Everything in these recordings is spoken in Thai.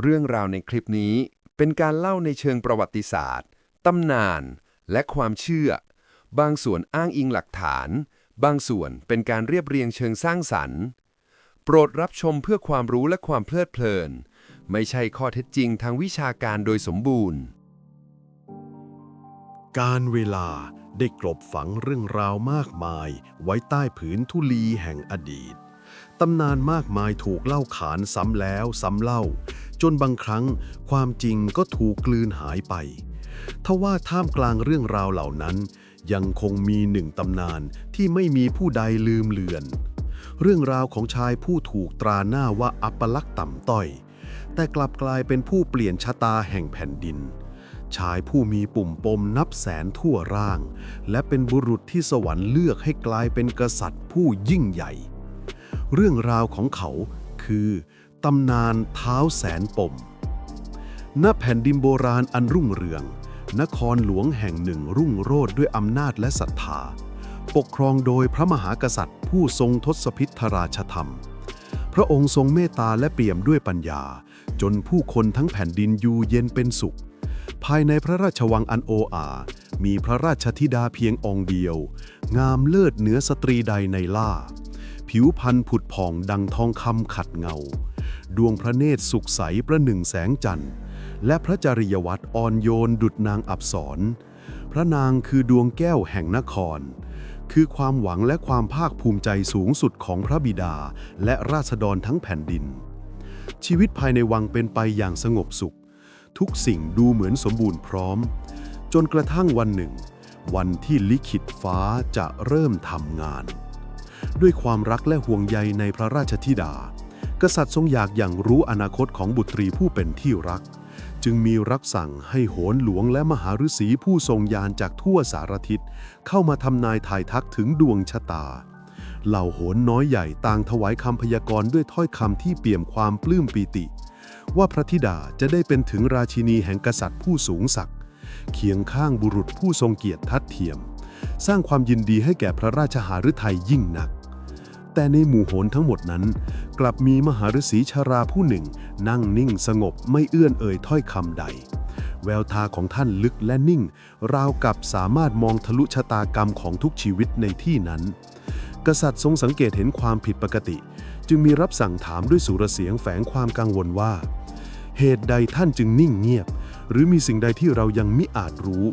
เรื่องราวในคลิปนี้เป็นการเล่าในเชิงประวัติศาสตร์ ตำนาน และความเชื่อ บางส่วนอ้างอิงหลักฐาน บางส่วนเป็นการเรียบเรียงเชิงสร้างสรรค์ โปรดรับชมเพื่อความรู้และความเพลิดเพลิน ไม่ใช่ข้อเท็จจริงทางวิชาการโดยสมบูรณ์ การเวลาได้กลบฝังเรื่องราวมากมายไว้ใต้ผืนธุลีแห่งอดีต ตำนานมากมายถูกเล่าขานซ้ำแล้วซ้ำเล่า จนบางครั้งความจริงก็ถูกกลืนหายไป ทว่าท่ามกลางเรื่องราวเหล่านั้น ยังคงมีหนึ่งตำนานที่ไม่มีผู้ใดลืมเลือน เรื่องราวของชายผู้ถูกตราหน้าว่าอัปลักษณ์ต่ำต้อย แต่กลับกลายเป็นผู้เปลี่ยนชะตาแห่งแผ่นดิน ชายผู้มีปุ่มปมนับแสนทั่วร่าง และเป็นบุรุษที่สวรรค์เลือกให้กลายเป็นกษัตริย์ผู้ยิ่งใหญ่ เรื่องราวของเขาคือตำนานเท้าแสนปม ณ แผ่นดินโบราณอันรุ่งเรือง นครหลวงแห่งหนึ่งรุ่งโรจน์ด้วยอำนาจและศรัทธา ปกครองโดยพระมหากษัตริย์ ผู้ทรงทศพิธราชธรรม พระองค์ทรงเมตตาและเปี่ยมด้วยปัญญา จนผู้คนทั้งแผ่นดินอยู่เย็นเป็นสุข ภายในพระราชวังอันโออามีพระราชธิดาเพียงองค์เดียว งามเลิศเหนือสตรีใดในล่า ผิวพรรณผุดผ่องดังทองคำขัดเงา ดวงพระเนตรสุขใสประหนึ่งแสงจันทร์ และพระจริยวัตรอ่อนโยนดุจนางอับสรพระนางคือดวงแก้วแห่งนคร คือความหวังและความภาคภูมิใจสูงสุดของพระบิดา และราษฎรทั้งแผ่นดิน ชีวิตภายในวังเป็นไปอย่างสงบสุข ทุกสิ่งดูเหมือนสมบูรณ์พร้อม จนกระทั่งวันหนึ่ง วันที่ลิขิตฟ้าจะเริ่มทำงาน ด้วยความรักและห่วงใยในพระราชธิดา กษัตริย์ทรงอยากอย่างรู้อนาคตของบุตรีผู้เป็นที่รัก จึงมีรักสั่งให้โหนหลวงและมหาฤาษีผู้ทรงยานจากทั่วสารทิศเข้ามาทำนายทายทักถึงดวงชะตา เหล่าโหนน้อยใหญ่ต่างถวายคำพยากรณ์ด้วยถ้อยคำที่เปี่ยมความปลื้มปีติ ว่าพระธิดาจะได้เป็นถึงราชินีแห่งกษัตริย์ผู้สูงศักดิ์เคียงข้างบุรุษผู้ทรงเกียรติทัดเทียม สร้างความยินดีให้แก่พระราชหฤทัยยิ่งนัก แต่ในหมู่โหนทั้งหมดนั้น กลับมีมหาฤาษีชราผู้หนึ่ง นั่งนิ่งสงบไม่เอื้อนเอ่ยถ้อยคำใด แววตาของท่านลึกและนิ่ง ราวกับสามารถมองทะลุชะตากรรมของทุกชีวิตในที่นั้น กษัตริย์ทรงสังเกตเห็นความผิดปกติ จึงมีรับสั่งถามด้วยสุรเสียงแฝงความกังวลว่า เหตุใดท่านจึงนิ่งเงียบ หรือมีสิ่งใดที่เรายังมิอาจรู้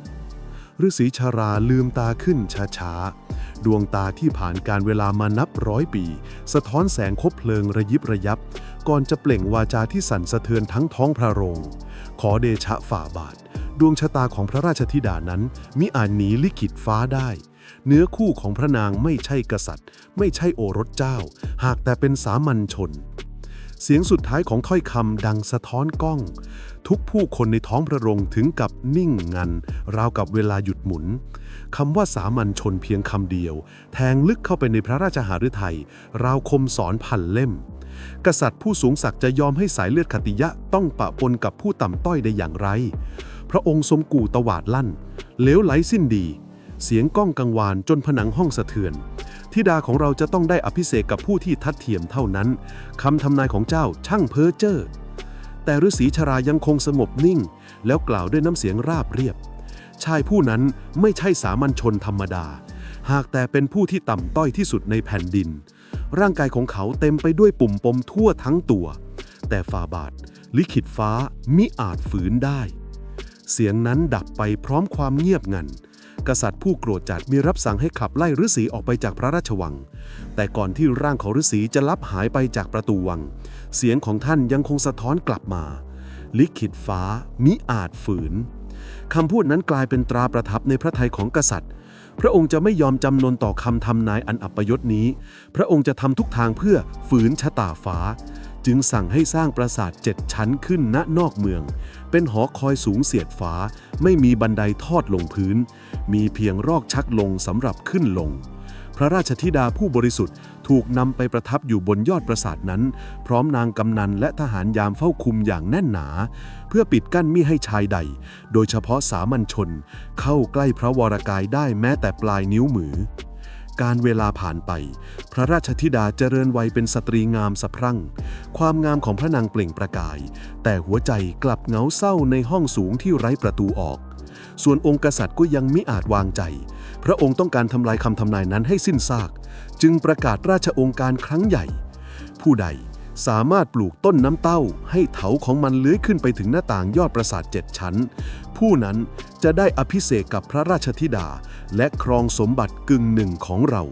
ฤาษีชาราลืมตาขึ้นช้าๆ ดวงตาที่ผ่านการเวลามานับร้อยปี สะท้อนแสงคบเพลิงระยิบระยับ ก่อนจะเปล่งวาจาที่สั่นสะเทือนทั้งท้องพระโรง ขอเดชะฝ่าบาท ดวงชะตาของพระราชธิดานั้นมิอาจหนีลิขิตฟ้าได้ เนื้อคู่ของพระนางไม่ใช่กษัตริย์ ไม่ใช่โอรสเจ้า หากแต่เป็นสามัญชนเสียงสุดท้ายของถ้อยคำดังสะท้อนกล้อง ทุกผู้คนในท้องพระโรงถึงกับนิ่งงัน ราวกับเวลาหยุดหมุนคำว่าสามัญชนเพียงคำเดียว แทงลึกเข้าไปในพระราชหฤทัยราวคมสอนพันเล่ม กษัตริย์ผู้สูงศักดิ์จะยอมให้สายเลือดขติยะต้องปะปนกับผู้ต่ำต้อยได้อย่างไร พระองค์ทรงกู่ตวาดลั่นเลวไหลสิ้นดี เสียงก้องกังวานจนผนังห้องสะเทือนธิดาของเราจะต้องได้อภิเษกกับผู้ที่ทัดเทียมเท่านั้น คำทำนายของเจ้าช่างเพ้อเจ้อ แต่ฤาษีชรายังคงสงบนิ่ง แล้วกล่าวด้วยน้ำเสียงราบเรียบ ชายผู้นั้นไม่ใช่สามัญชนธรรมดา หากแต่เป็นผู้ที่ต่ำต้อยที่สุดในแผ่นดิน ร่างกายของเขาเต็มไปด้วยปุ่มปมทั่วทั้งตัว แต่ฝ่าบาท ลิขิตฟ้ามิอาจฝืนได้ เสียงนั้นดับไปพร้อมความเงียบงัน กษัตริย์ผู้โกรธจัดมีรับสั่งให้ขับไล่ฤาษีออกไปจากพระราชวัง แต่ก่อนที่ร่างของฤาษีจะลับหายไปจากประตูวัง เสียงของท่านยังคงสะท้อนกลับมา ลิขิตฟ้ามิอาจฝืนคำพูดนั้นกลายเป็นตราประทับในพระทัยของกษัตริย์ พระองค์จะไม่ยอมจำนนต่อคำทำนายอันอัปยศนี้ พระองค์จะทำทุกทางเพื่อฝืนชะตาฟ้า จึงสั่งให้สร้างปราสาทเจ็ดชั้นขึ้นณนอกเมือง เป็นหอคอยสูงเสียดฟ้า ไม่มีบันไดทอดลงพื้น มีเพียงรอกชักลงสำหรับขึ้นลง พระราชธิดาผู้บริสุทธิ์ถูกนำไปประทับอยู่บนยอดปราสาทนั้น พร้อมนางกำนันและทหารยามเฝ้าคุมอย่างแน่นหนา เพื่อปิดกั้นมิให้ชายใด โดยเฉพาะสามัญชน เข้าใกล้พระวรกายได้แม้แต่ปลายนิ้วมือการเวลาผ่านไป พระราชธิดาเจริญวัยเป็นสตรีงามสะพรั่ง ความงามของพระนางเปล่งประกาย แต่หัวใจกลับเหงาเศร้าในห้องสูงที่ไร้ประตูออก ส่วนองค์กษัตริย์ก็ยังมิอาจวางใจ พระองค์ต้องการทำลายคำทำนายนั้นให้สิ้นซาก จึงประกาศราชองค์การครั้งใหญ่ ผู้ใดสามารถปลูกต้นน้ำเต้า ให้เถาของมันเลื้อยขึ้นไปถึงหน้าต่างยอดปราสาทเจ็ดชั้น ผู้นั้นจะได้อภิเษกกับพระราชธิดา และครองสมบัติกึ่งหนึ่งของเรา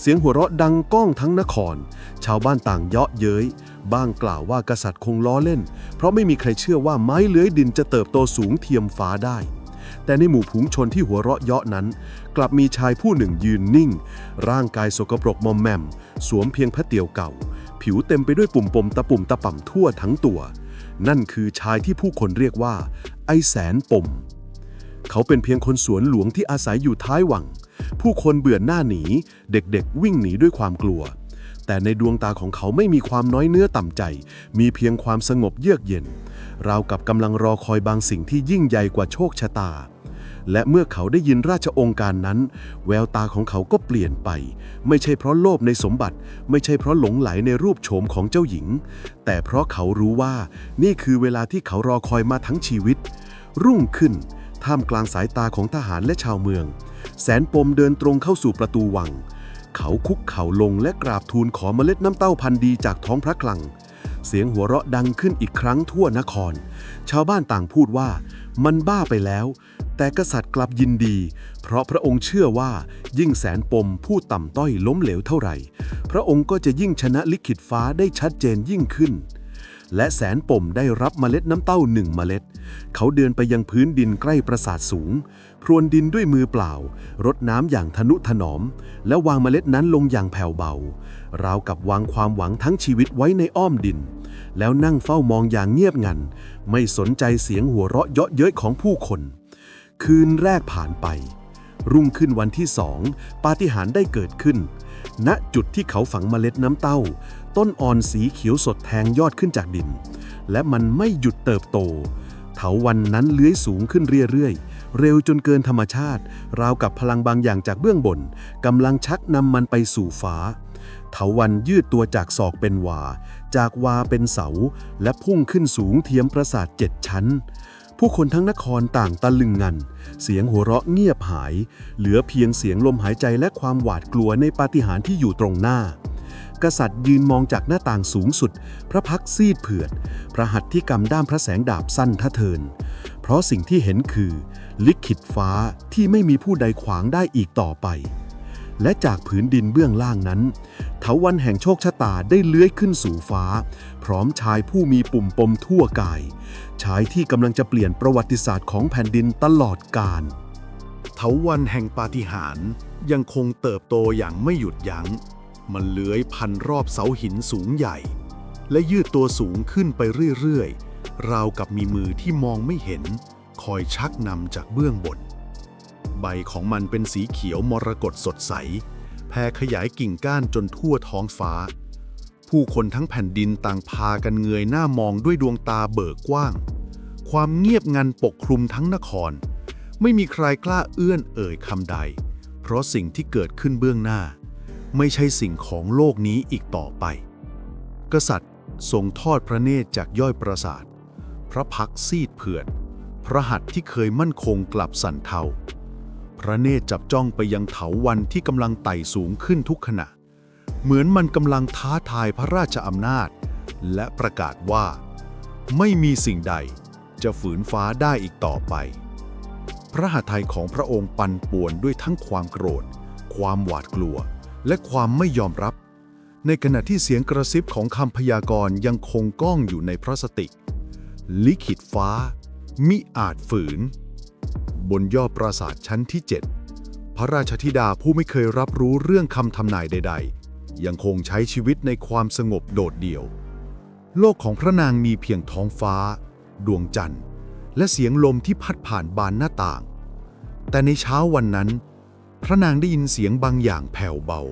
เสียงหัวเราะดังก้องทั้งนคร ชาวบ้านต่างเยาะเย้ย บ้างกล่าวว่ากษัตริย์คงล้อเล่น เพราะไม่มีใครเชื่อว่าไม้เลื้อยดินจะเติบโตสูงเทียมฟ้าได้ แต่ในหมู่ผูงชนที่หัวเราะเยาะนั้น กลับมีชายผู้หนึ่งยืนนิ่ง ร่างกายสกปรกมอมแมม สวมเพียงพระเตียวเก่า ผิวเต็มไปด้วยปุ่มปมตะปุ่มตะป่ำทั่วทั้งตัว นั่นคือชายที่ผู้คนเรียกว่า ไอแสนปม เขาเป็นเพียงคนสวนหลวงที่อาศัยอยู่ท้ายวัง ผู้คนเบื่อหน้าหนี เด็กๆ วิ่งหนีด้วยความกลัว แต่ในดวงตาของเขาไม่มีความน้อยเนื้อต่ำใจ มีเพียงความสงบเยือกเย็นราวกับกำลังรอคอยบางสิ่งที่ยิ่งใหญ่กว่าโชคชะตา และเมื่อเขาได้ยินราชองค์การนั้น แววตาของเขาก็เปลี่ยนไป ไม่ใช่เพราะโลภในสมบัติ ไม่ใช่เพราะหลงไหลในรูปโฉมของเจ้าหญิง แต่เพราะเขารู้ว่านี่คือเวลาที่เขารอคอยมาทั้งชีวิต รุ่งขึ้น ท่ามกลางสายตาของทหารและชาวเมือง แสนปมเดินตรงเข้าสู่ประตูวัง เขาคุกเข่าลงและกราบทูลขอเมล็ดน้ำเต้าพันธุ์ดีจากท้องพระคลัง เสียงหัวเราะดังขึ้นอีกครั้งทั่วนคร ชาวบ้านต่างพูดว่า มันบ้าไปแล้ว แต่กษัตริย์กลับยินดี เพราะพระองค์เชื่อว่ายิ่งแสนปมผู้ต่ำต้อยล้มเหลวเท่าไหร่ พระองค์ก็จะยิ่งชนะลิขิตฟ้าได้ชัดเจนยิ่งขึ้น และแสนปมได้รับเมล็ดน้ำเต้าหนึ่งเมล็ด เขาเดินไปยังพื้นดินใกล้ปราสาทสูง พรวนดินด้วยมือเปล่า รดน้ำอย่างทนุถนอม และวางเมล็ดนั้นลงอย่างแผ่วเบา ราวกับวางความหวังทั้งชีวิตไว้ในอ้อมดิน แล้วนั่งเฝ้ามองอย่างเงียบงัน ไม่สนใจเสียงหัวเราะเยาะเย้ยของผู้คน คืนแรกผ่านไป รุ่งขึ้นวันที่สองปาฏิหาริย์ได้เกิดขึ้น ณจุดที่เขาฝังเมล็ดน้ำเต้า ต้นอ่อนสีเขียวสดแทงยอดขึ้นจากดิน และมันไม่หยุดเติบโต เถาวันนั้นเลื้อยสูงขึ้นเรื่อยๆ เร็วจนเกินธรรมชาติ ราวกับพลังบางอย่างจากเบื้องบนกำลังชักนำมันไปสู่ฟ้าเถาวันยืดตัวจากศอกเป็นวา จากวาเป็นเสา และพุ่งขึ้นสูงเทียมปราสาทเจ็ดชั้น ผู้คนทั้งนครต่างตะลึงงัน เสียงหัวเราะเงียบหาย เหลือเพียงเสียงลมหายใจและความหวาดกลัวในปาฏิหาริย์ที่อยู่ตรงหน้า กษัตริย์ยืนมองจากหน้าต่างสูงสุด พระพักซีดเผือด พระหัตถ์ที่กำด้ามพระแสงดาบสั้นทะเทิน เพราะสิ่งที่เห็นคือ ลิขิตฟ้าที่ไม่มีผู้ใดขวางได้อีกต่อไป และจากผืนดินเบื้องล่างนั้นเถาวันแห่งโชคชะตาได้เลื้อยขึ้นสู่ฟ้า พร้อมชายผู้มีปุ่มปมทั่วกาย ชายที่กำลังจะเปลี่ยนประวัติศาสตร์ของแผ่นดินตลอดกาลเถาวันแห่งปาฏิหาริย์ยังคงเติบโตอย่างไม่หยุดยัง้ง มันเลื้อยพันรอบเสาหินสูงใหญ่ และยืดตัวสูงขึ้นไปเรื่อยๆ ราวกับมีมือที่มองไม่เห็น คอยชักนำจากเบื้องบน ใบของมันเป็นสีเขียวมรกตสดใส แผ่ขยายกิ่งก้านจนทั่วท้องฟ้า ผู้คนทั้งแผ่นดินต่างพากันเงยหน้ามองด้วยดวงตาเบิกกว้าง ความเงียบงันปกคลุมทั้งนคร ไม่มีใครกล้าเอื้อนเอ่ยคำใด เพราะสิ่งที่เกิดขึ้นเบื้องหน้า ไม่ใช่สิ่งของโลกนี้อีกต่อไป กษัตริย์ทรงทอดพระเนตรจากย่อยปราสาท พระพักซีดเผือดพระหัตถ์ที่เคยมั่นคงกลับสั่นเทา พระเนตรจับจ้องไปยังเถาวันที่กำลังไต่สูงขึ้นทุกขณะ เหมือนมันกำลังท้าทายพระราชอำนาจ และประกาศว่า ไม่มีสิ่งใดจะฝืนฟ้าได้อีกต่อไป พระหัตถ์ไทยของพระองค์ปั่นป่วนด้วยทั้งความโกรธ ความหวาดกลัว และความไม่ยอมรับ ในขณะที่เสียงกระซิบของคำพยากรณ์ยังคงก้องอยู่ในพระสติกลิขิตฟ้า มิอาจฝืน บนยอดปราสาทชั้นที่ 7 พระราชธิดาผู้ไม่เคยรับรู้เรื่องคำทำนายใด ๆ ยังคงใช้ชีวิตในความสงบโดดเดี่ยว โลกของพระนางมีเพียงท้องฟ้า ดวงจันทร์ และเสียงลมที่พัดผ่านบานหน้าต่าง แต่ในเช้าวันนั้น พระนางได้ยินเสียงบางอย่างแผ่วเบา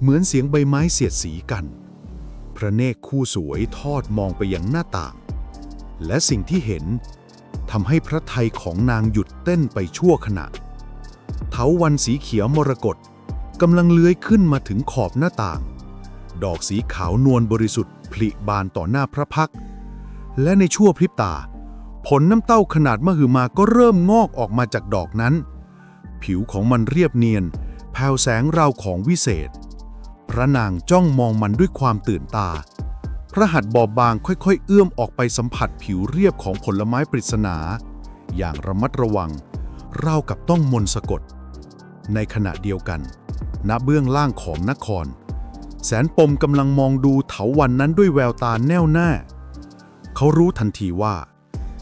เหมือนเสียงใบไม้เสียดสีกัน พระเนตรคู่สวยทอดมองไปยังหน้าต่าง และสิ่งที่เห็น ทำให้พระไทยของนางหยุดเต้นไปชั่วขณะ เถาวันสีเขียวมรกตกำลังเลื้อยขึ้นมาถึงขอบหน้าต่าง ดอกสีขาวนวลบริสุทธิ์ผลิบานต่อหน้าพระพัก และในชั่วพริบตา ผลน้ำเต้าขนาดมหึมาก็เริ่มงอกออกมาจากดอกนั้น ผิวของมันเรียบเนียน แผ่วแสงราวของวิเศษ พระนางจ้องมองมันด้วยความตื่นตา ระหัตถ์บอบบางค่อยๆ เอื้อมออกไปสัมผัสผิวเรียบของผลไม้ปริศนา อย่างระมัดระวังราวกับต้องมนต์สะกด ในขณะเดียวกัน ณเบื้องล่างของนคร แสนปมกำลังมองดูเถาวันนั้นด้วยแววตาแน่วแน่ เขารู้ทันทีว่า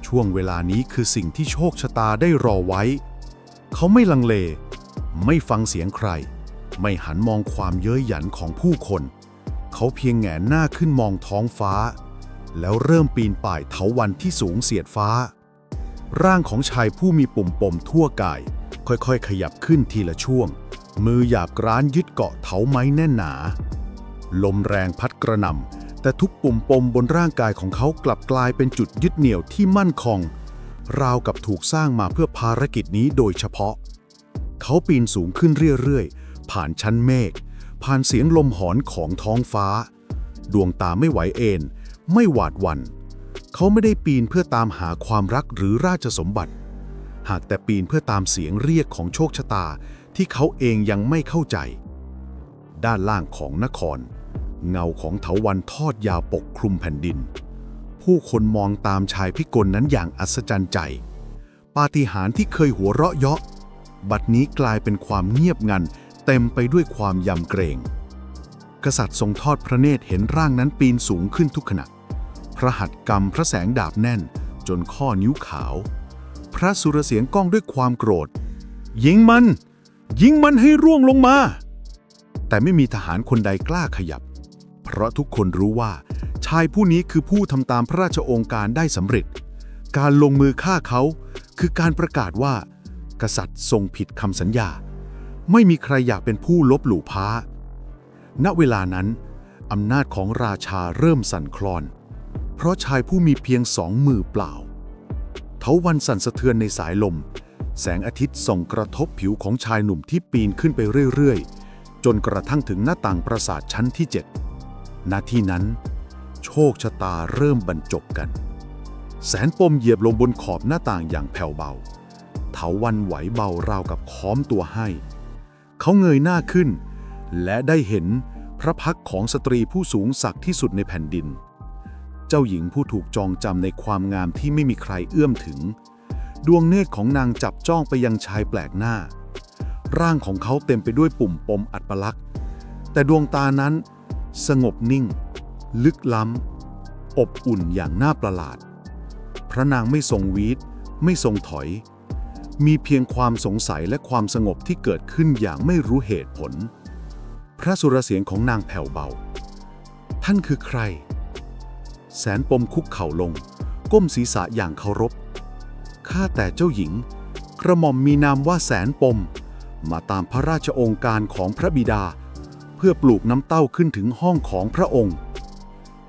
ช่วงเวลานี้คือสิ่งที่โชคชะตาได้รอไว้ เขาไม่ลังเล ไม่ฟังเสียงใคร ไม่หันมองความเย้ยหยันของผู้คน เขาเพียงแหงนหน้าขึ้นมองท้องฟ้า แล้วเริ่มปีนป่ายเถาวันที่สูงเสียดฟ้า ร่างของชายผู้มีปุ่มปมทั่วกาย ค่อยๆ ขยับขึ้นทีละช่วง มือหยาบกร้านยึดเกาะเถาไม้แน่นหนา ลมแรงพัดกระหน่ำแต่ทุกปุ่มปมบนร่างกายของเขากลับกลายเป็นจุดยึดเหนี่ยวที่มั่นคงราวกับถูกสร้างมาเพื่อภารกิจนี้โดยเฉพาะ เขาปีนสูงขึ้นเรื่อยๆ ผ่านชั้นเมฆ ผ่านเสียงลมหอนของท้องฟ้า ดวงตาไม่ไหวเอนไม่หวาดหวัน่นเขาไม่ได้ปีนเพื่อตามหาความรักหรือราชสมบัติ หากแต่ปีนเพื่อตามเสียงเรียกของโชคชะตาที่เขาเองยังไม่เข้าใจ ด้านล่างของนคร เงาของเถาวันทอดยาวปกคลุมแผ่นดิน ผู้คนมองตามชายพิกลนั้นอย่างอัศจรรย์ใจ ปาฏิหาริย์ที่เคยหัวเราะเยาะ บัดนี้กลายเป็นความเงียบงัน เต็มไปด้วยความยำเกรง กษัตริย์ทรงทอดพระเนตรเห็นร่างนั้นปีนสูงขึ้นทุกขณะ พระหัตถ์กำพระแสงดาบแน่น จนข้อนิ้วขาว พระสุรเสียงก้องด้วยความโกรธ ยิงมัน ยิงมันให้ร่วงลงมา แต่ไม่มีทหารคนใดกล้าขยับ เพราะทุกคนรู้ว่า ชายผู้นี้คือผู้ทำตามพระราชองการได้สำเร็จ การลงมือฆ่าเขาคือการประกาศว่า กษัตริย์ทรงผิดคำสัญญา ไม่มีใครอยากเป็นผู้ลบหลู่พ้า ณ เวลานั้น อำนาจของราชาเริ่มสั่นคลอน เพราะชายผู้มีเพียงสองมือเปล่า เทาวันสั่นสะเทือนในสายลม แสงอาทิตย์ส่องกระทบผิวของชายหนุ่มที่ปีนขึ้นไปเรื่อยๆ จนกระทั่งถึงหน้าต่างปราสาทชั้นที่7ณที่นั้น โชคชะตาเริ่มบรรจบกัน แสนปมเหยียบลงบนขอบหน้าต่างอย่างแผ่วเบา เถาวันไหวเบาราวกับค้อมตัวให้ เขาเงยหน้าขึ้น และได้เห็นพระพักของสตรีผู้สูงศักดิ์ที่สุดในแผ่นดิน เจ้าหญิงผู้ถูกจองจำในความงามที่ไม่มีใครเอื้อมถึง ดวงเนตรของนางจับจ้องไปยังชายแปลกหน้า ร่างของเขาเต็มไปด้วยปุ่มปมอัดปลักษณ์ แต่ดวงตานั้นสงบนิ่ง ลึกล้ำ อบอุ่นอย่างน่าประหลาด พระนางไม่ทรงวีดไม่ทรงถอย มีเพียงความสงสัยและความสงบที่เกิดขึ้นอย่างไม่รู้เหตุผล พระสุรเสียงของนางแผ่วเบา ท่านคือใคร แสนปมคุกเข่าลง ก้มศีรษะอย่างเคารพ ข้าแต่เจ้าหญิง กระหม่อมมีนามว่าแสนปม มาตามพระราชองค์การของพระบิดา เพื่อปลูกน้ำเต้าขึ้นถึงห้องของพระองค์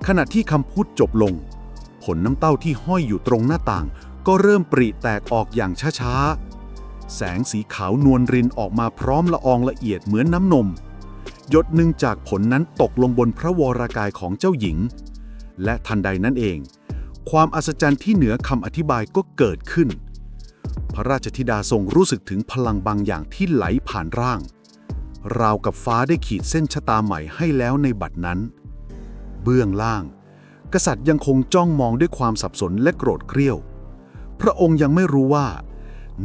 ขณะที่คำพูดจบลง ผลน้ำเต้าที่ห้อยอยู่ตรงหน้าต่าง ก็เริ่มปริแตกออกอย่างช้าๆ แสงสีขาวนวลรินออกมาพร้อมละอองละเอียดเหมือนน้ำนม หยดหนึ่งจากผลนั้นตกลงบนพระวรากายของเจ้าหญิง และทันใดนั้นเอง ความอัศจรรย์ที่เหนือคำอธิบายก็เกิดขึ้น พระราชธิดาทรงรู้สึกถึงพลังบางอย่างที่ไหลผ่านร่าง ราวกับฟ้าได้ขีดเส้นชะตาใหม่ให้แล้วในบัดนั้น เบื้องล่าง กษัตริย์ยังคงจ้องมองด้วยความสับสนและโกรธเกรี้ยว พระองค์ยังไม่รู้ว่า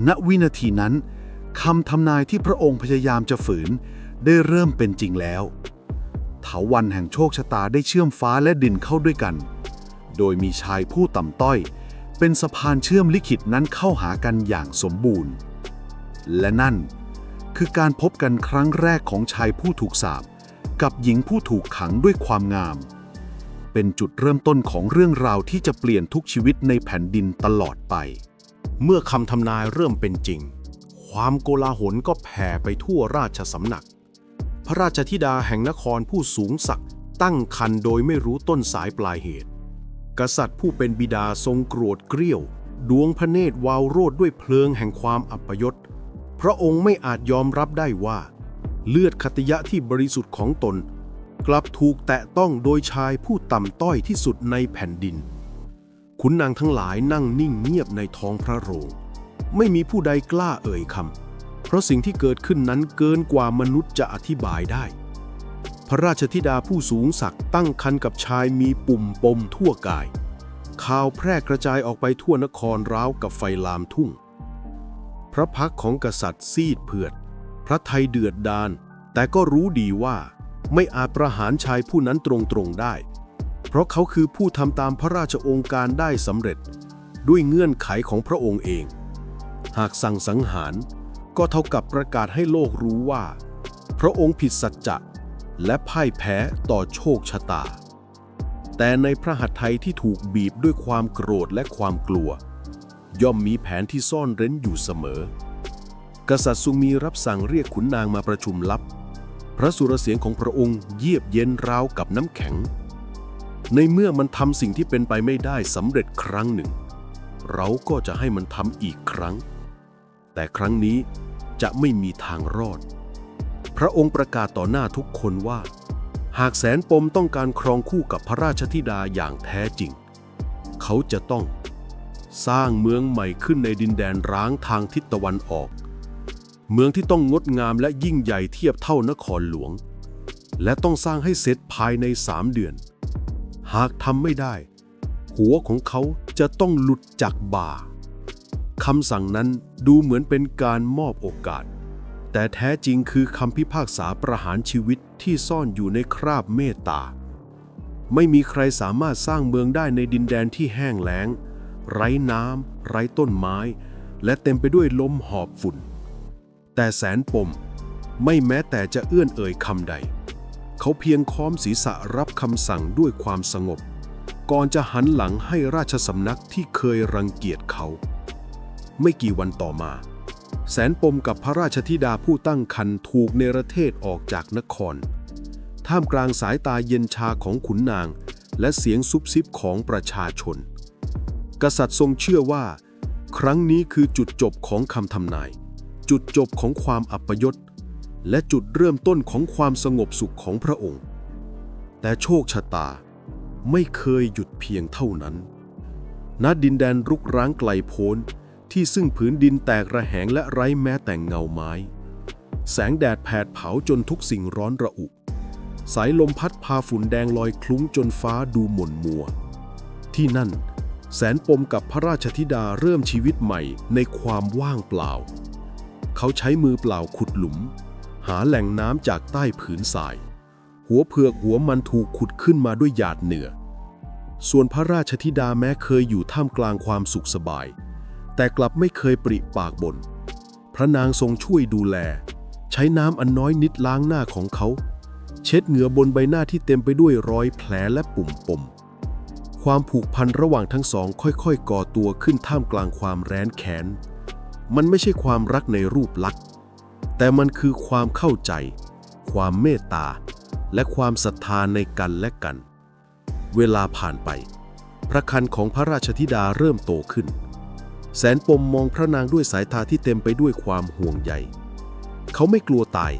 ณวินาทีนั้นคำทำนายที่พระองค์พยายามจะฝืน ได้เริ่มเป็นจริงแล้วเถาวันแห่งโชคชะตาได้เชื่อมฟ้าและดินเข้าด้วยกัน โดยมีชายผู้ต่ำต้อย เป็นสะพานเชื่อมลิขิตนั้นเข้าหากันอย่างสมบูรณ์ และนั่นคือการพบกันครั้งแรกของชายผู้ถูกสาปกับหญิงผู้ถูกขังด้วยความงาม เป็นจุดเริ่มต้นของเรื่องราวที่จะเปลี่ยนทุกชีวิตในแผ่นดินตลอดไป เมื่อคำทำนายเริ่มเป็นจริง ความโกลาหลก็แผ่ไปทั่วราชสำนัก พระราชธิดาแห่งนครผู้สูงศักดิ์ตั้งคันโดยไม่รู้ต้นสายปลายเหตุ กษัตริย์ผู้เป็นบิดาทรงโกรธเกรี้ยว ดวงพระเนตรวาวโรดด้วยเพลิงแห่งความอัปยศ พระองค์ไม่อาจยอมรับได้ว่า เลือดคติยะที่บริสุทธิ์ของตน กลับถูกแตะต้องโดยชายผู้ต่ำต้อยที่สุดในแผ่นดิน ขุนนางทั้งหลายนั่งนิ่งเงียบในท้องพระโรง ไม่มีผู้ใดกล้าเอ่ยคำ เพราะสิ่งที่เกิดขึ้นนั้นเกินกว่ามนุษย์จะอธิบายได้ พระราชธิดาผู้สูงศักดิ์ตั้งคันกับชายมีปุ่มปมทั่วกาย ข่าวแพร่กระจายออกไปทั่วนครร้าวกับไฟลามทุ่ง พระพักของกษัตริย์ซีดเผือด พระไทยเดือดดานแต่ก็รู้ดีว่า ไม่อาจประหารชายผู้นั้นตรงๆได้ เพราะเขาคือผู้ทำตามพระราชองการได้สำเร็จ ด้วยเงื่อนไขของพระองค์เอง หากสั่งสังหาร ก็เท่ากับประกาศให้โลกรู้ว่า พระองค์ผิดสัจจะและพ่ายแพ้ต่อโชคชะตา แต่ในพระหัตถ์ไทยที่ถูกบีบด้วยความโกรธและความกลัว ย่อมมีแผนที่ซ่อนเร้นอยู่เสมอ กษัตริย์ทรงมีรับสั่งเรียกขุนนางมาประชุมลับ พระสุรเสียงของพระองค์เยียบเย็นราวกับน้ำแข็ง ในเมื่อมันทำสิ่งที่เป็นไปไม่ได้สำเร็จครั้งหนึ่ง เราก็จะให้มันทำอีกครั้ง แต่ครั้งนี้จะไม่มีทางรอด พระองค์ประกาศต่อหน้าทุกคนว่า หากแสนปมต้องการครองคู่กับพระราชธิดาอย่างแท้จริง เขาจะต้อง สร้างเมืองใหม่ขึ้นในดินแดนร้างทางทิศตะวันออก เมืองที่ต้องงดงามและยิ่งใหญ่เทียบเท่านครหลวง และต้องสร้างให้เสร็จภายในสามเดือน หากทำไม่ได้ หัวของเขาจะต้องหลุดจากบ่าคำสั่งนั้นดูเหมือนเป็นการมอบโอกาส แต่แท้จริงคือคำพิพากษาประหารชีวิตที่ซ่อนอยู่ในคราบเมตตา ไม่มีใครสามารถสร้างเมืองได้ในดินแดนที่แห้งแล้ง ไร้น้ำไร้ต้นไม้ และเต็มไปด้วยลมหอบฝุ่น แต่แสนปม ไม่แม้แต่จะเอื้อนเอ่ยคำใด เขาเพียงค้อมศีรษะรับคำสั่งด้วยความสงบ ก่อนจะหันหลังให้ราชสำนักที่เคยรังเกียจเขา ไม่กี่วันต่อมา แสนปมกับพระราชธิดาผู้ตั้งคันถูกเนรเทศออกจากนคร ท่ามกลางสายตาเย็นชาของขุนนาง และเสียงซุบซิบของประชาชน กษัตริย์ทรงเชื่อว่า ครั้งนี้คือจุดจบของคำทำนาย จุดจบของความอัปยศ และจุดเริ่มต้นของความสงบสุขของพระองค์ แต่โชคชะตาไม่เคยหยุดเพียงเท่านั้น ณ ดินแดนรุกร้างไกลโพ้น ที่ซึ่งผืนดินแตกระแหงและไร้แม้แต่เงาไม้ แสงแดดแผดเผาจนทุกสิ่งร้อนระอุ สายลมพัดพาฝุ่นแดงลอยคลุ้งจนฟ้าดูหม่นมัว ที่นั่นแสนปมกับพระราชธิดาเริ่มชีวิตใหม่ในความว่างเปล่า เขาใช้มือเปล่าขุดหลุม หาแหล่งน้ำจากใต้ผืนทราย หัวเผือกหัวมันถูกขุดขึ้นมาด้วยหยาดเหนือ ส่วนพระราชธิดาแม้เคยอยู่ท่ามกลางความสุขสบาย แต่กลับไม่เคยปริปากบน พระนางทรงช่วยดูแล ใช้น้ำอันน้อยนิดล้างหน้าของเขา เช็ดเหงื่อบนใบหน้าที่เต็มไปด้วยรอยแผลและปุ่มปมความผูกพันระหว่างทั้งสองค่อยๆ ก่อตัวขึ้นท่ามกลางความแร้นแค้น มันไม่ใช่ความรักในรูปลักษณ์ แต่มันคือความเข้าใจ ความเมตตา และความศรัทธาในกันและกัน เวลาผ่านไป พระคันของพระราชธิดาเริ่มโตขึ้น แสนปมมองพระนางด้วยสายตาที่เต็มไปด้วยความห่วงใย เขาไม่กลัวตาย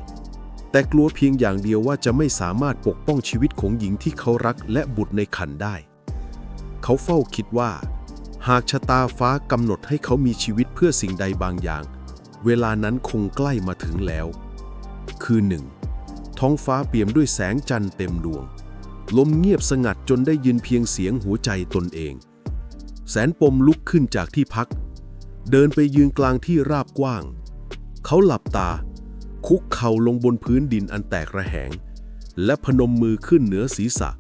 แต่กลัวเพียงอย่างเดียวว่าจะไม่สามารถปกป้องชีวิตของหญิงที่เขารักและบุตรในขันได้ เขาเฝ้าคิดว่า หากชะตาฟ้ากำหนดให้เขามีชีวิตเพื่อสิ่งใดบางอย่าง เวลานั้นคงใกล้มาถึงแล้ว คือหนึ่งท้องฟ้าเปี่ยมด้วยแสงจันทร์เต็มดวง ลมเงียบสงัดจนได้ยินเพียงเสียงหัวใจตนเอง แสนปมลุกขึ้นจากที่พัก เดินไปยืนกลางที่ราบกว้าง เขาหลับตา คุกเข่าลงบนพื้นดินอันแตกระแหง และพนมมือขึ้นเหนือศีรษะ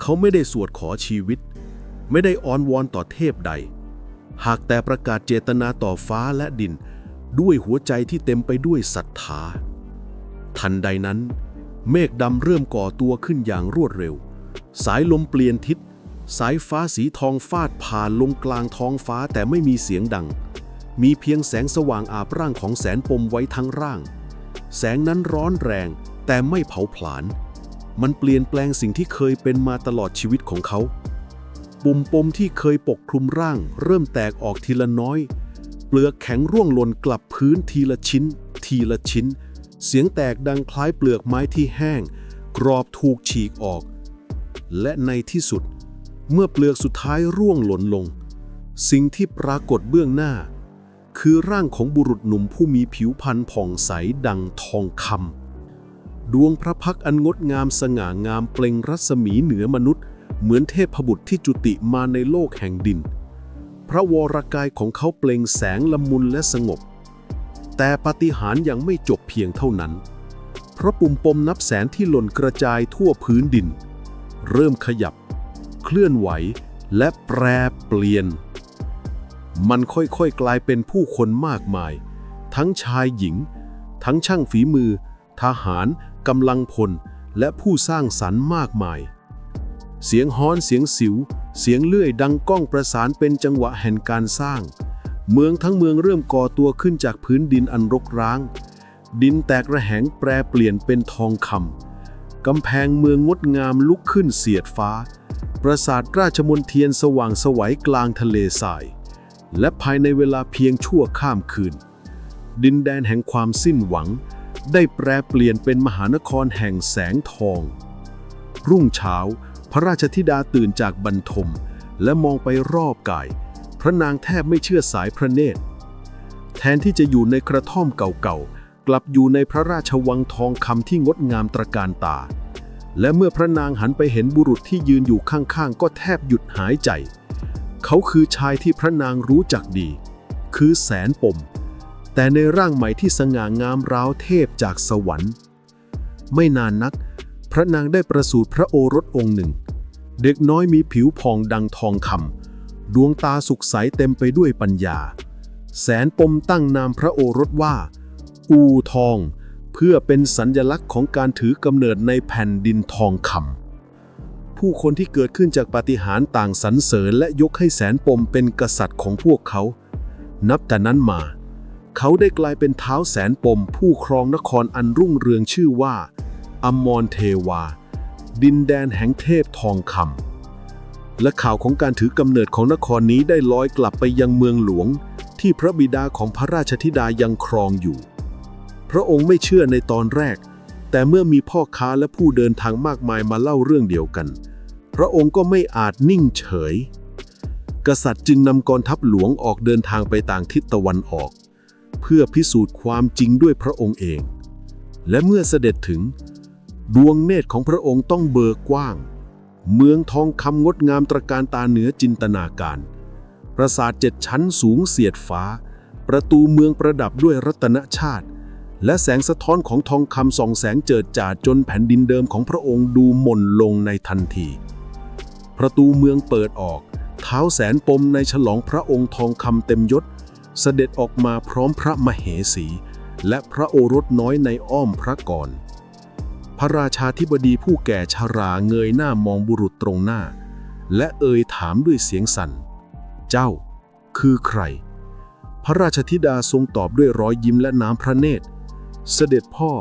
เขาไม่ได้สวดขอชีวิต ไม่ได้อ้อนวอนต่อเทพใด หากแต่ประกาศเจตนาต่อฟ้าและดิน ด้วยหัวใจที่เต็มไปด้วยศรัทธา ทันใดนั้น เมฆดำเริ่มก่อตัวขึ้นอย่างรวดเร็ว สายลมเปลี่ยนทิศ สายฟ้าสีทองฟาดผ่านลงกลางท้องฟ้าแต่ไม่มีเสียงดัง มีเพียงแสงสว่างอาบร่างของแสนปมไว้ทั้งร่าง แสงนั้นร้อนแรงแต่ไม่เผาผลาญมันเปลี่ยนแปลงสิ่งที่เคยเป็นมาตลอดชีวิตของเขา ปุ่มปมที่เคยปกคลุมร่าง เริ่มแตกออกทีละน้อย เปลือกแข็งร่วงหล่นกลับพื้นทีละชิ้น ทีละชิ้น เสียงแตกดังคล้ายเปลือกไม้ที่แห้ง กรอบถูกฉีกออก และในที่สุด เมื่อเปลือกสุดท้ายร่วงหล่นลง สิ่งที่ปรากฏเบื้องหน้า คือร่างของบุรุษหนุ่มผู้มีผิวพรรณผ่องใสดังทองคำดวงพระพักอันงดงามสง่างามเปล่งรัศมีเหนือมนุษย์ เหมือนเทพบุตรที่จุติมาในโลกแห่งดิน พระวรกายของเขาเปล่งแสงละมุนและสงบ แต่ปฏิหารย์ยังไม่จบเพียงเท่านั้น เพราะปุ่มปมนับแสนที่หล่นกระจายทั่วพื้นดิน เริ่มขยับ เคลื่อนไหวและแปรเปลี่ยน มันค่อยๆกลายเป็นผู้คนมากมาย ทั้งชายหญิง ทั้งช่างฝีมือ ทหารกำลังพล และผู้สร้างสรรค์มากมาย เสียงฮ้อนเสียงสิว เสียงเลื่อยดังก้องประสานเป็นจังหวะแห่งการสร้าง เมืองทั้งเมืองเริ่มก่อตัวขึ้นจากพื้นดินอันรกร้าง ดินแตกระแหงแปรเปลี่ยนเป็นทองคำกำแพงเมืองงดงามลุกขึ้นเสียดฟ้า ปราสาทราชมนเทียนสว่างสวัยกลางทะเลทราย และภายในเวลาเพียงชั่วข้ามคืน ดินแดนแห่งความสิ้นหวัง ได้แปรเปลี่ยนเป็นมหานครแห่งแสงทอง รุ่งเช้า พระราชธิดาตื่นจากบรรทม และมองไปรอบกาย พระนางแทบไม่เชื่อสายพระเนตร แทนที่จะอยู่ในกระท่อมเก่าๆ กลับอยู่ในพระราชวังทองคำที่งดงามตระการตา และเมื่อพระนางหันไปเห็นบุรุษที่ยืนอยู่ข้างๆ ก็แทบหยุดหายใจ เขาคือชายที่พระนางรู้จักดี คือแสนปม แต่ในร่างใหม่ที่สง่างามราวเทพจากสวรรค์ ไม่นานนัก พระนางได้ประสูติพระโอรสองค์หนึ่ง เด็กน้อยมีผิวผ่องดังทองคำดวงตาสุขใสเต็มไปด้วยปัญญา แสนปมตั้งนามพระโอรสว่า อูทอง เพื่อเป็นสัญญลักษณ์ของการถือกำเนิดในแผ่นดินทองคำผู้คนที่เกิดขึ้นจากปาฏิหาริย์ต่างสรรเสริญและยกให้แสนปมเป็นกษัตริย์ของพวกเขา นับแต่นั้นมา เขาได้กลายเป็นเท้าแสนปมผู้ครองนครอันรุ่งเรืองชื่อว่า อมรเทวา ดินแดนแห่งเทพทองคำและข่าวของการถือกำเนิดของนครนี้ได้ลอยกลับไปยังเมืองหลวง ที่พระบิดาของพระราชธิดายังครองอยู่ พระองค์ไม่เชื่อในตอนแรก แต่เมื่อมีพ่อค้าและผู้เดินทางมากมายมาเล่าเรื่องเดียวกัน พระองค์ก็ไม่อาจนิ่งเฉย กษัตริย์จึงนำกองทัพหลวงออกเดินทางไปต่างทิศตะวันออก เพื่อพิสูจน์ความจริงด้วยพระองค์เองและเมื่อเสด็จถึง ดวงเนตรของพระองค์ต้องเบิกกว้าง เมืองทองคำงดงามตระการตาเหนือจินตนาการ ปราสาทเจ็ดชั้นสูงเสียดฟ้า ประตูเมืองประดับด้วยรัตนชาติ และแสงสะท้อนของทองคำส่องแสงเจิดจ้าจนแผ่นดินเดิมของพระองค์ดูหม่นลงในทันที ประตูเมืองเปิดออก เท้าแสนปมในฉลองพระองค์ทองคำเต็มยศ เสด็จออกมาพร้อมพระมเหสี และพระโอรสน้อยในอ้อมพระกร พระราชาธิบดีผู้แก่ชาราเงยหน้ามองบุรุษตรงหน้า และเอ่ยถามด้วยเสียงสั่น เจ้า คือใคร พระราชธิดาทรงตอบด้วยรอยยิ้มและน้ำพระเนตร เสด็จพ่อ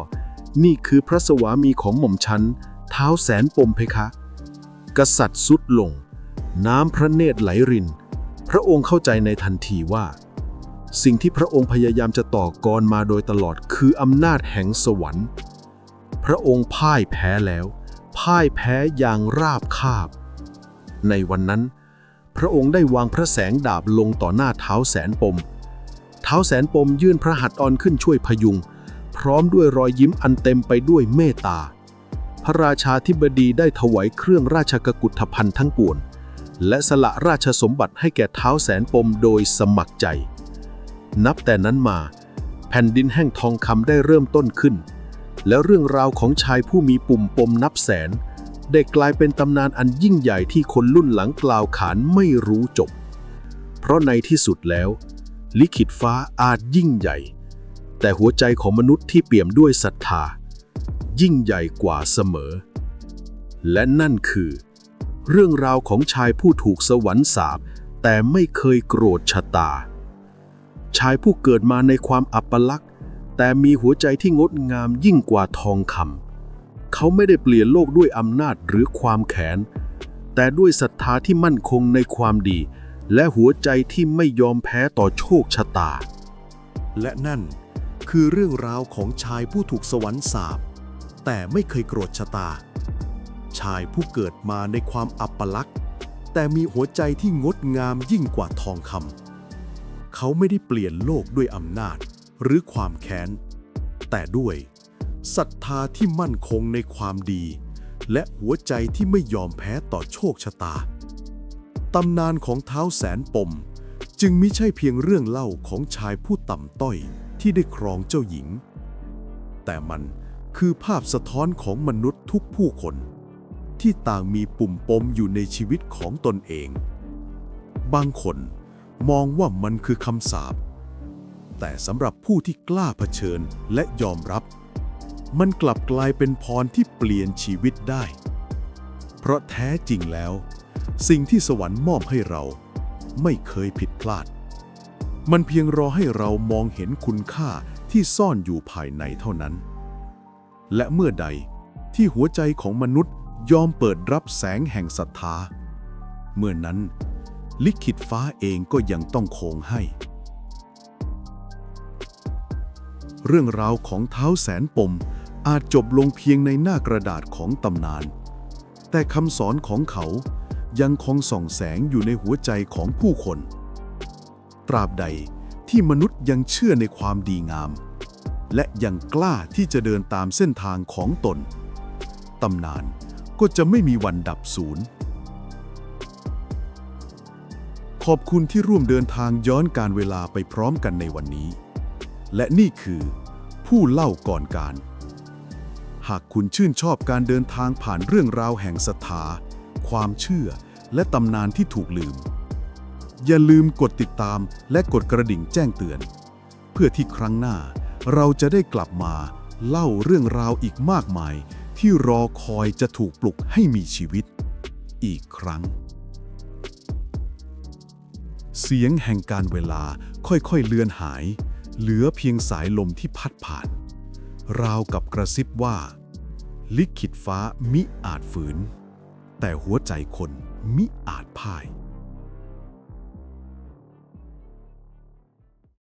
นี่คือพระสวามีของหม่อมฉันเท้าแสนปมเพคะ กษัตริย์สุดลง น้ำพระเนตรไหลริน พระองค์เข้าใจในทันทีว่า สิ่งที่พระองค์พยายามจะต่อกรมาโดยตลอดคืออำนาจแห่งสวรรค์ พระองค์พ่ายแพ้แล้ว พ่ายแพ้อย่างราบคาบ ในวันนั้น พระองค์ได้วางพระแสงดาบลงต่อหน้าเท้าแสนปม เท้าแสนปมยื่นพระหัตถ์อ่อนขึ้นช่วยพยุง พร้อมด้วยรอยยิ้มอันเต็มไปด้วยเมตตา พระราชาธิบดีได้ถวายเครื่องราชกกุฏภัณฑ์ทั้งปวงและสละราชสมบัติให้แก่เท้าแสนปมโดยสมัครใจ นับแต่นั้นมา แผ่นดินแห่งทองคำได้เริ่มต้นขึ้น และเรื่องราวของชายผู้มีปุ่มปมนับแสน ได้กลายเป็นตำนานอันยิ่งใหญ่ที่คนรุ่นหลังกล่าวขานไม่รู้จบ เพราะในที่สุดแล้ว ลิขิตฟ้าอาจยิ่งใหญ่ แต่หัวใจของมนุษย์ที่เปี่ยมด้วยศรัทธา ยิ่งใหญ่กว่าเสมอ และนั่นคือ เรื่องราวของชายผู้ถูกสวรรค์สาปแต่ไม่เคยโกรธชะตา ชายผู้เกิดมาในความอัปลักษณ์ แต่มีหัวใจที่งดงามยิ่งกว่าทองคำเขาไม่ได้เปลี่ยนโลกด้วยอำนาจหรือความแค้นแต่ด้วยศรัทธาที่มั่นคงในความดี และหัวใจที่ไม่ยอมแพ้ต่อโชคชะตา และนั่นคือเรื่องราวของชายผู้ถูกสวรรค์สาปแต่ไม่เคยโกรธชะตา ชายผู้เกิดมาในความอัปลักษณ์แต่มีหัวใจที่งดงามยิ่งกว่าทองคำเขาไม่ได้เปลี่ยนโลกด้วยอำนาจ หรือความแค้น แต่ด้วยศรัทธาที่มั่นคงในความดี และหัวใจที่ไม่ยอมแพ้ต่อโชคชะตา ตำนานของเท้าแสนปม จึงไม่ใช่เพียงเรื่องเล่าของชายผู้ต่ำต้อยที่ได้ครองเจ้าหญิง แต่มันคือภาพสะท้อนของมนุษย์ทุกผู้คน ที่ต่างมีปุ่มปมอยู่ในชีวิตของตนเอง บางคนมองว่ามันคือคำสาป แต่สำหรับผู้ที่กล้าเผชิญและยอมรับ มันกลับกลายเป็นพรที่เปลี่ยนชีวิตได้ เพราะแท้จริงแล้ว สิ่งที่สวรรค์มอบให้เรา ไม่เคยผิดพลาด มันเพียงรอให้เรามองเห็นคุณค่าที่ซ่อนอยู่ภายในเท่านั้น และเมื่อใดที่หัวใจของมนุษย์ยอมเปิดรับแสงแห่งศรัทธา เมื่อนั้น ลิขิตฟ้าเองก็ยังต้องโคงให้ เรื่องราวของเท้าแสนปม อาจจบลงเพียงในหน้ากระดาษของตำนาน แต่คำสอนของเขายังคงส่องแสงอยู่ในหัวใจของผู้คน ตราบใดที่มนุษย์ยังเชื่อในความดีงาม และยังกล้าที่จะเดินตามเส้นทางของตน ตำนานก็จะไม่มีวันดับสูญขอบคุณที่ร่วมเดินทางย้อนการเวลาไปพร้อมกันในวันนี้ และนี่คือผู้เล่าก่อนการ หากคุณชื่นชอบการเดินทางผ่านเรื่องราวแห่งศรัทธา ความเชื่อ และตำนานที่ถูกลืม อย่าลืมกดติดตามและกดกระดิ่งแจ้งเตือน เพื่อที่ครั้งหน้าเราจะได้กลับมาเล่าเรื่องราวอีกมากมาย ที่รอคอยจะถูกปลุกให้มีชีวิต อีกครั้ง เสียงแห่งการเวลาค่อยๆเลือนหาย เหลือเพียงสายลมที่พัดผ่าน ราวกับกระซิบว่า ลิขิตฟ้ามิอาจฝืน แต่หัวใจคนมิอาจพ่าย